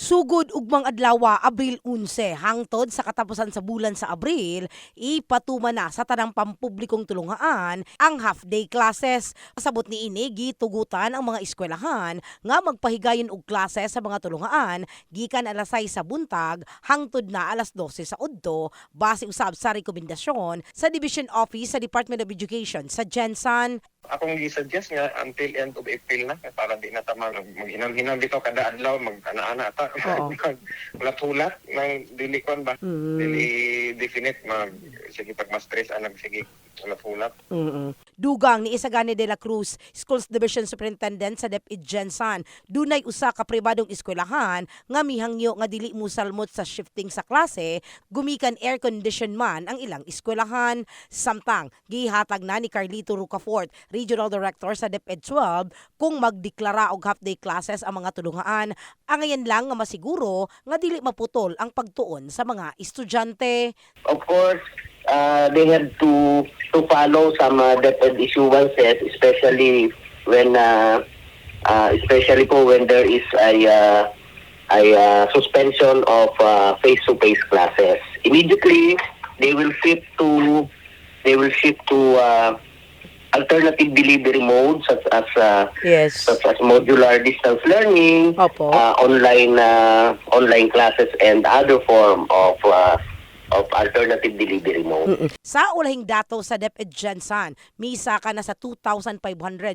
Sugod ugmang adlaw Abril 11 hangtod sa katapusan sa bulan sa Abril, ipatuma na sa tanang pampublikong tulungaan ang half-day classes. Pasabot ni ini gitugutan ang mga eskwelahan nga magpahigayon og klase sa mga tulungaan gikan alas 6 sa buntag hangtod na alas 12 sa udto base usab sa rekomendasyon sa Division Office sa Department of Education sa Jensen. Akong gi-suggest nga until end of April na para di na tama maghinam-hinam bitaw kada adlaw mag-ana-ana ta Oo. hulat-hulat ng dili kon ba Mm. dili definite mag sige pag mas stress anag sige hulat-hulat mm Dugang ni Isagani de la Cruz, Schools Division Superintendent sa DepEd Jensan, dunay usa ka pribadong eskwelahan nga mihangyo nga dili musalmot sa shifting sa klase, gumikan air condition man ang ilang eskwelahan. Samtang gihatag na ni Carlito Rocafort, Regional Director sa DepEd 12, kung magdeklara og half-day classes ang mga tulungaan, angayan lang nga masiguro nga dili maputol ang pagtuon sa mga estudyante. of course, uh, they have to to follow some uh, DepEd issuances, especially when uh, uh, especially po when there is a uh, a uh, suspension of uh, face-to-face classes. Immediately, they will shift to they will shift to uh, alternative delivery modes such as uh, Yes. such as modular distance learning, Opo. uh, online uh, online classes, and other form of uh, of alternative delivery mode. Mm-mm. Sa ulahing dato sa DepEd Jensan, misa ka na sa 2,500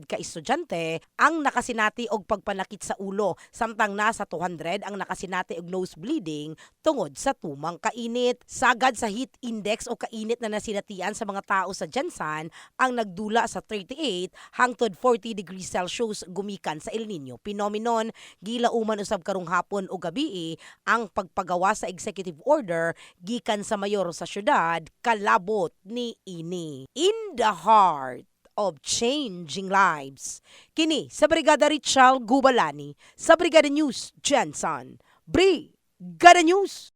ka estudyante ang nakasinati og pagpanakit sa ulo, samtang nasa 200 ang nakasinati og nose bleeding tungod sa tumang kainit. Sagad sa heat index o kainit na nasinatian sa mga tao sa Jensan ang nagdula sa 38 hangtod 40 degrees Celsius gumikan sa El Nino phenomenon. Gilauman usab karong hapon o gabi ang pagpagawa sa executive order gikan sa mayor sa syudad kalabot ni ini. In the heart of changing lives. Kini sa Brigada Richal Gubalani sa Brigada News Jensen. Brigada News